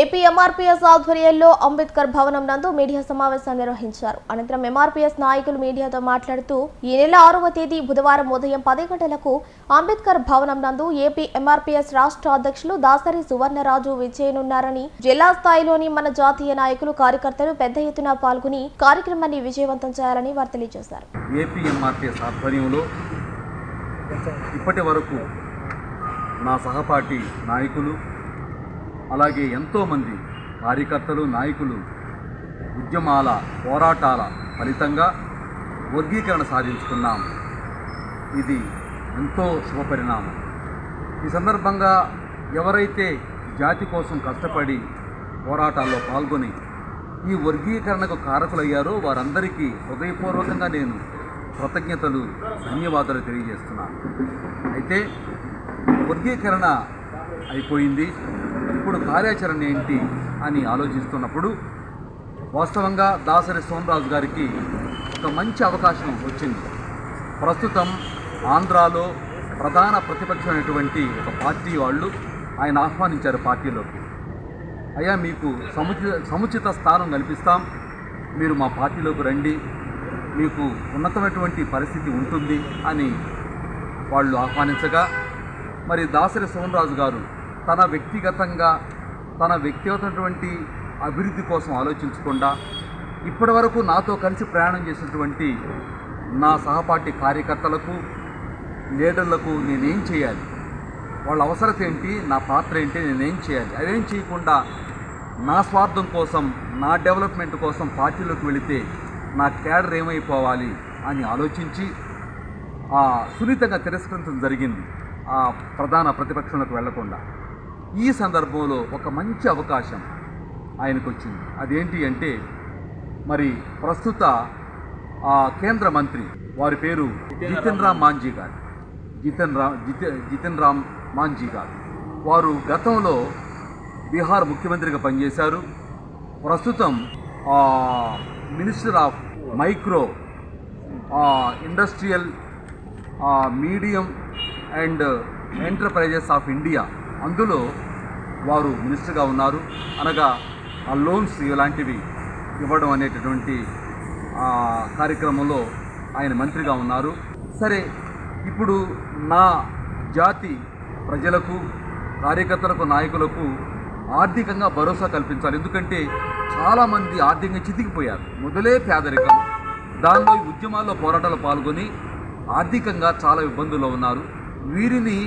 AP MRPS ఆధ్వర్యంలో అంబేద్కర్ భవనం నందు మీడియా సమావేశం నిర్వహించారు. అనంతరం ఎంఆర్పీఎస్ నాయకులు మీడియాతో మాట్లాడుతూ ఈ నెల ఆరవ తేదీ బుధవారం ఉదయం పది గంటలకు అంబేద్కర్ భవనం నందు ఏపీ ఎంఆర్పీఎస్ రాష్ట్ర అధ్యక్షులు దాసరి సువర్ణరాజు విజయనున్నారని జిల్లా స్థాయిలోని మన జాతీయ నాయకులు కార్యకర్తలు పెద్ద ఎత్తున పాల్గొని కార్యక్రమాన్ని విజయవంతం చేయాలని వారు తెలియజేశారు. ఆధ్వర్యంలో ఇప్పటి వరకు నా సహపాఠి నాయకులు అలాగే ఎంతోమంది కార్యకర్తలు నాయకులు ఉద్యమాల పోరాటాల ఫలితంగా వర్గీకరణ సాధించుకున్నాం. ఇది ఎంతో శుభపరిణామం. ఈ సందర్భంగా ఎవరైతే జాతి కోసం కష్టపడి పోరాటాల్లో పాల్గొని ఈ వర్గీకరణకు కారకులయ్యారో వారందరికీ హృదయపూర్వకంగా నేను కృతజ్ఞతలు ధన్యవాదాలు తెలియజేస్తున్నాను. అయితే వర్గీకరణ అయిపోయింది. ఇప్పుడు కార్యాచరణ ఏంటి అని ఆలోచిస్తున్నప్పుడు వాస్తవంగా దాసరి సోమరాజు గారికి ఒక మంచి అవకాశం వచ్చింది. ప్రస్తుతం ఆంధ్రాలో ప్రధాన ప్రతిపక్షమైనటువంటి ఒక పార్టీ వాళ్ళు ఆయన ఆహ్వానించారు పార్టీలోకి. అయ్యా మీకు సముచిత సముచిత స్థానం కల్పిస్తాం. మీరు మా పార్టీలోకి రండి. మీకు ఉన్నతమైనటువంటి పరిస్థితి ఉంటుంది అని వాళ్ళు ఆహ్వానించగా మరి దాసరి సోమరాజు గారు తన వ్యక్తిగతంగా తన వ్యక్తిగతమైనటువంటి అభివృద్ధి కోసం ఆలోచించకుండా ఇప్పటి వరకు నాతో కలిసి ప్రయాణం చేసినటువంటి నా సహపాఠి కార్యకర్తలకు లీడర్లకు నేనేం చేయాలి? వాళ్ళ అవసరత ఏంటి? నా పాత్ర ఏంటి? నేనేం చేయాలి? అదేం చేయకుండా నా స్వార్థం కోసం నా డెవలప్మెంట్ కోసం పార్టీలోకి వెళితే నా క్యాడర్ ఏమైపోవాలి అని ఆలోచించి ఆ సున్నితంగా తిరస్కరించడం జరిగింది. ఆ ప్రధాన ప్రతిపక్షంలోకి వెళ్ళకుండా. ఈ సందర్భంలో ఒక మంచి అవకాశం ఆయనకు వచ్చింది అదేంటి అంటే మరి ప్రస్తుత ఆ కేంద్ర మంత్రి వారి పేరు జితిన్ రామ్ మాంజీ గారు. జితన్ రామ్ జితిన్ రామ్ మాంజీ గారు. వారు గతంలో బీహార్ ముఖ్యమంత్రిగా పనిచేశారు. ప్రస్తుతం minister of micro industrial medium and enterprises of India అందులో వారు మినిస్టర్గా ఉన్నారు. అనగా ఆ లోన్స్ ఇలాంటివి ఇవ్వడం అనేటటువంటి కార్యక్రమంలో ఆయన మంత్రిగా ఉన్నారు. సరే ఇప్పుడు నా జాతి ప్రజలకు కార్యకర్తలకు నాయకులకు ఆర్థికంగా భరోసా కల్పించాలి. ఎందుకంటే చాలామంది ఆర్థికంగా చితికిపోయారు. మొదలే పేదరికం. దానిలో ఈ ఉద్యమాల్లో పోరాటాలు పాల్గొని ఆర్థికంగా చాలా ఇబ్బందుల్లో ఉన్నారు. వీరిని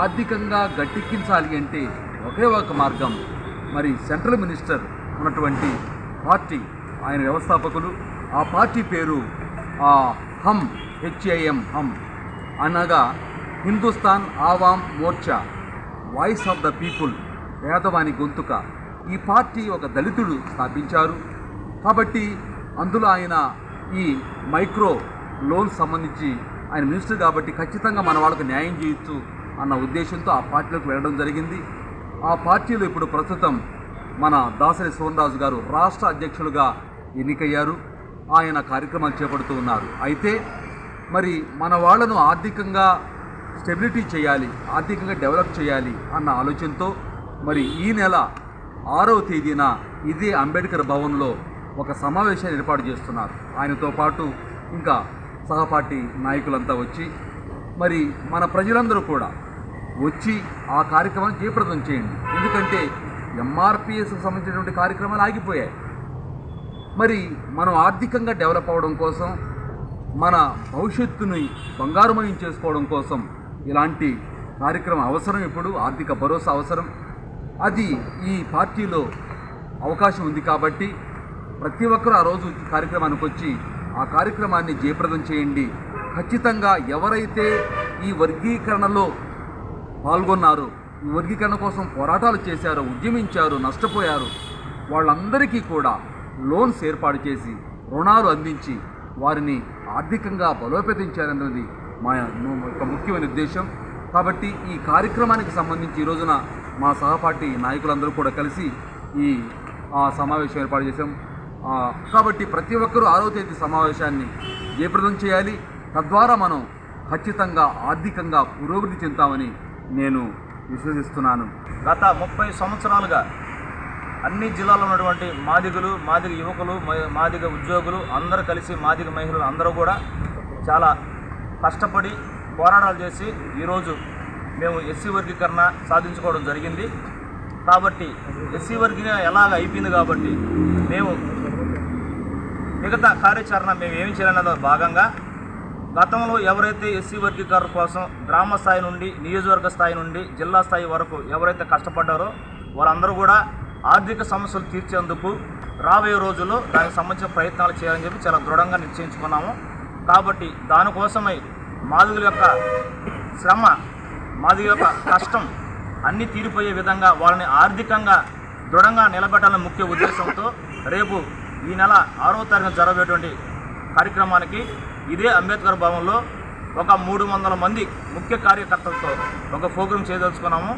ఆర్థికంగా గట్టెక్కించాలి అంటే ఒకే ఒక మార్గం. మరి సెంట్రల్ మినిస్టర్ ఉన్నటువంటి పార్టీ ఆయన వ్యవస్థాపకులు ఆ పార్టీ పేరు ఆ, హమ్ హెచ్ఐఎం హమ్ అనగా Hindustan Awam Morcha voice of the people పేదవాని గొంతుక. ఈ పార్టీ ఒక దళితుడు స్థాపించారు. కాబట్టి అందులో ఆయన ఈ మైక్రో లోన్ సంబంధించి ఆయన మినిస్టర్ కాబట్టి ఖచ్చితంగా మన వాళ్ళకు న్యాయం చేయొచ్చు అన్న ఉద్దేశంతో ఆ పార్టీలోకి వెళ్ళడం జరిగింది. ఆ పార్టీలో ఇప్పుడు ప్రస్తుతం మన దాసరి సోమరాజు గారు రాష్ట్ర అధ్యక్షులుగా ఎన్నికయ్యారు. ఆయన కార్యక్రమాలు చేపడుతూ ఉన్నారు. అయితే మరి మన వాళ్ళను ఆర్థికంగా స్టెబిలిటీ చేయాలి ఆర్థికంగా డెవలప్ చేయాలి అన్న ఆలోచనతో మరి ఈ నెల ఆరవ తేదీన ఇదే అంబేద్కర్ భవన్లో ఒక సమావేశాన్ని ఏర్పాటు చేస్తున్నారు. ఆయనతో పాటు ఇంకా సహపాఠి నాయకులంతా వచ్చి మరి మన ప్రజలందరూ కూడా వచ్చి ఆ కార్యక్రమాన్ని జయప్రదం చేయండి. ఎందుకంటే ఎంఆర్పిఎస్కి సంబంధించినటువంటి కార్యక్రమాలు ఆగిపోయాయి. మరి మనం ఆర్థికంగా డెవలప్ అవ్వడం కోసం మన భవిష్యత్తుని బంగారుమయం చేసుకోవడం కోసం ఇలాంటి కార్యక్రమం అవసరం ఇప్పుడు ఆర్థిక భరోసా అవసరం. అది ఈ పార్టీలో అవకాశం ఉంది కాబట్టి ప్రతి ఒక్కరూ ఆ రోజు కార్యక్రమానికి వచ్చి ఆ కార్యక్రమాన్ని జయప్రదం చేయండి. ఖచ్చితంగా ఎవరైతే ఈ వర్గీకరణలో పాల్గొన్నారో ఈ వర్గీకరణ కోసం పోరాటాలు చేశారో ఉద్యమించారు నష్టపోయారు వాళ్ళందరికీ కూడా లోన్స్ ఏర్పాటు చేసి రుణాలు అందించి వారిని ఆర్థికంగా బలోపేతించారన్నది మా యొక్క ముఖ్యమైన ఉద్దేశం. కాబట్టి ఈ కార్యక్రమానికి సంబంధించి ఈ రోజున మా సహపాఠి నాయకులందరూ కూడా కలిసి ఈ సమావేశం ఏర్పాటు చేశాం. కాబట్టి ప్రతి ఒక్కరూ ఆరో తేదీ సమావేశాన్ని జయప్రదం చేయాలి. తద్వారా మనం ఖచ్చితంగా ఆర్థికంగా పురోగతి చెందుతామని నేను విశ్వసిస్తున్నాను. గత ముప్పై సంవత్సరాలుగా అన్ని జిల్లాలో ఉన్నటువంటి మాదిగలు మాదిగ యువకులు మాదిగ ఉద్యోగులు అందరూ కలిసి మాదిగ మహిళలు అందరూ కూడా చాలా కష్టపడి పోరాటాలు చేసి ఈరోజు మేము ఎస్సీ వర్గీకరణ సాధించుకోవడం జరిగింది. కాబట్టి ఎస్సీ వర్గీకరణ ఎలాగ అయిపోయింది కాబట్టి మేము మిగతా కార్యాచరణ మేము ఏమి చేయాలన్నదో భాగంగా గతంలో ఎవరైతే ఎస్సీ వర్గీకరణ కోసం గ్రామ స్థాయి నుండి నియోజకవర్గ స్థాయి నుండి జిల్లా స్థాయి వరకు ఎవరైతే కష్టపడ్డారో వాళ్ళందరూ కూడా ఆర్థిక సమస్యలు తీర్చేందుకు రాబోయే రోజుల్లో దానికి సంబంధించిన ప్రయత్నాలు చేయాలని చెప్పి చాలా దృఢంగా నిశ్చయించుకున్నాము. కాబట్టి దానికోసమై మాదిగుల యొక్క శ్రమ మాదిగ యొక్క కష్టం అన్నీ తీరిపోయే విధంగా వాళ్ళని ఆర్థికంగా దృఢంగా నిలబెట్టాలనే ముఖ్య ఉద్దేశంతో రేపు ఈ నెల ఆరో తారీఖున జరగబోయేటువంటి కార్యక్రమానికి ఇదే అంబేద్కర్ భవన్లో ఒక మూడు వందల మంది ముఖ్య కార్యకర్తలతో ఒక ప్రోగ్రాం చేయదలుచుకున్నాము.